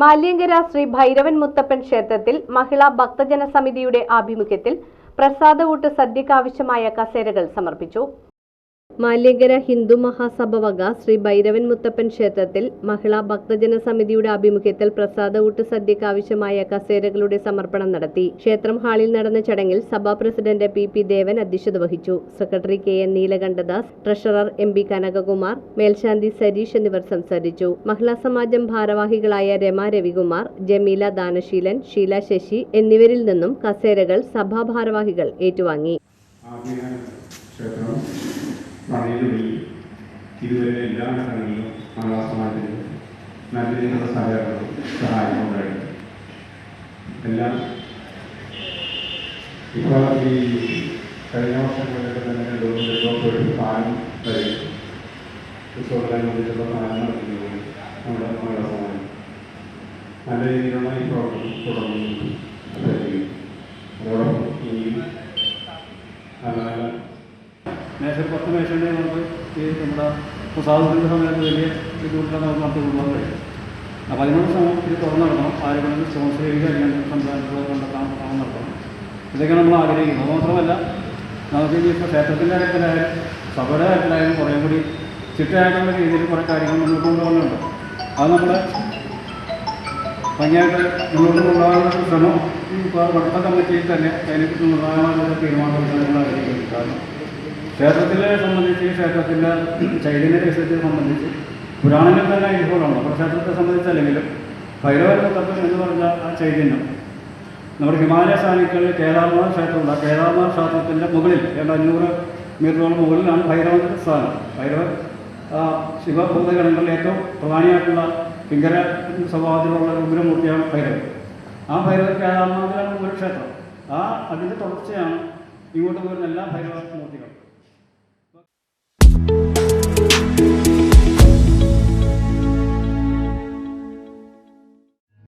മാല്യങ്കര ശ്രീ ഭൈരവൻ മുത്തപ്പൻ ക്ഷേത്രത്തിൽ മഹിളാ ഭക്തജന സമിതിയുടെ ആഭിമുഖ്യത്തിൽ പ്രസാദകൂട്ട് സദ്യക്കാവശ്യമായ കസേരകൾ സമർപ്പിച്ചു. മാല്യങ്കര ഹിന്ദു മഹാസഭ വക ശ്രീ ഭൈരവൻ മുത്തപ്പൻ ക്ഷേത്രത്തിൽ മഹിളാ ഭക്തജന സമിതിയുടെ ആഭിമുഖ്യത്തിൽ പ്രസാദകൂട്ട് സദ്യക്ക് ആവശ്യമായ കസേരകളുടെ സമർപ്പണം നടത്തി. ക്ഷേത്രം ഹാളിൽ നടന്ന ചടങ്ങിൽ സഭാ പ്രസിഡന്റ് പി പി ദേവൻ അധ്യക്ഷത വഹിച്ചു. Secretary K N Neelakantadas treasurer M P Kanakakumar മേൽശാന്തി സരീഷ് എന്നിവർ സംസാരിച്ചു. മഹിളാ സമാജം ഭാരവാഹികളായ രമ രവികുമാർ ജമീല ദാനശീലൻ ഷീല ശശി എന്നിവരിൽ നിന്നും കസേരകൾ സഭാ ഭാരവാഹികൾ ഏറ്റുവാങ്ങി. ക്ഷേത്രം പണിയുള്ളിൽ ഇതുവരെ എല്ലാ ഘട്ടങ്ങളിലും സമാജത്തിന് നല്ല രീതിയിലുള്ള സഹകരണവും സഹായവും ഉണ്ടായിട്ടുണ്ട് എല്ലാം ഇപ്പോൾ ഈ കഴിഞ്ഞ വർഷങ്ങളിലൊക്കെ തന്നെ പാലം വരെ. ഉത്സവത്തോടനുബന്ധിച്ചുള്ള പാലം നടത്തുന്നത് നമ്മുടെ മലയാള സമാജം നല്ല രീതിയിലുള്ള ഈ പ്രവർത്തനം തുടർന്നു അഭ്യർത്ഥിക്കുന്നു അതോടൊപ്പം ഈ നല്ല നല്ല മേശ പത്ത് മേശയുണ്ടെങ്കിൽ നമുക്ക് ഈ നമ്മുടെ പ്രസാദത്തിന്റെ സമയത്ത് വലിയ ബുദ്ധിമുട്ടിലാണ് നമുക്ക് നടത്തി കൊണ്ടുപോകാൻ കഴിയും അപ്പോൾ അതിനുള്ള ശ്രമം ഇത് തുറന്നു നടക്കണം ആരെങ്കിലും സ്പോൺസർ ചെയ്യുക അല്ലെങ്കിൽ സംവിധാനങ്ങൾ കണ്ടെത്താൻ ശ്രമം നടത്തണം. ഇതൊക്കെയാണ് നമ്മൾ ആഗ്രഹിക്കുന്നത്. മാത്രമല്ല നമുക്ക് ഇനി ഇപ്പോൾ ക്ഷേത്രത്തിന്റെ കാര്യത്തിലായാലും സഭയുടെ കാര്യത്തിലായാലും കുറേ കൂടി ചിട്ടയായിട്ടുള്ള രീതിയിൽ കുറേ കാര്യങ്ങൾ മുന്നോട്ട് കൊണ്ടുപോകുന്നുണ്ട്. അത് നമ്മൾ ഭംഗിയായിട്ട് മുന്നോട്ട് കൊണ്ടുപോകാനുള്ള ശ്രമം ഈ വട്ട കമ്മിറ്റിയിൽ തന്നെ അതിനെക്കുറിച്ച് നിർണായകമായ തീരുമാനമെടുക്കാനുള്ള ആഗ്രഹിക്കുന്നു കാരണം ക്ഷേത്രത്തിലെ സംബന്ധിച്ച് ക്ഷേത്രത്തിന്റെ ചൈതന്യ രഹസ്യത്തെ സംബന്ധിച്ച് പുരാണങ്ങളിൽ തന്നെ ഇതുപോലുള്ള അപ്പോൾ ക്ഷേത്രത്തെ സംബന്ധിച്ചല്ലെങ്കിലും ഭൈരവ തത്വം എന്ന് പറഞ്ഞ ആ ചൈതന്യം. നമ്മുടെ ഹിമാലയ സാനിക്കളിൽ കേദാർനാഥ് ക്ഷേത്രമുണ്ട് ആ കേദാർനാഥ് ക്ഷേത്രത്തിന്റെ മുകളിൽ ഏതാണ്ട് അഞ്ഞൂറ് മീറ്ററോളം മുകളിലാണ് ഭൈരവന്റെ സ്ഥാനം. ഭൈരവർ ശിവഭൂതഗണങ്ങളിൽ ഏറ്റവും പ്രധാനിയായിട്ടുള്ള പിങ്കര സ്വഭാവത്തിലുള്ള ഉഗ്രമൂർത്തിയാണ് ഭൈരവൻ. ആ ഭൈരവ കേദാർനാഥിലാണ് ഒരു ക്ഷേത്രം. ആ അതിന്റെ തുടർച്ചയാണ് ഇങ്ങോട്ട് വരുന്ന എല്ലാ ഭൈരവ മൂർത്തികളും.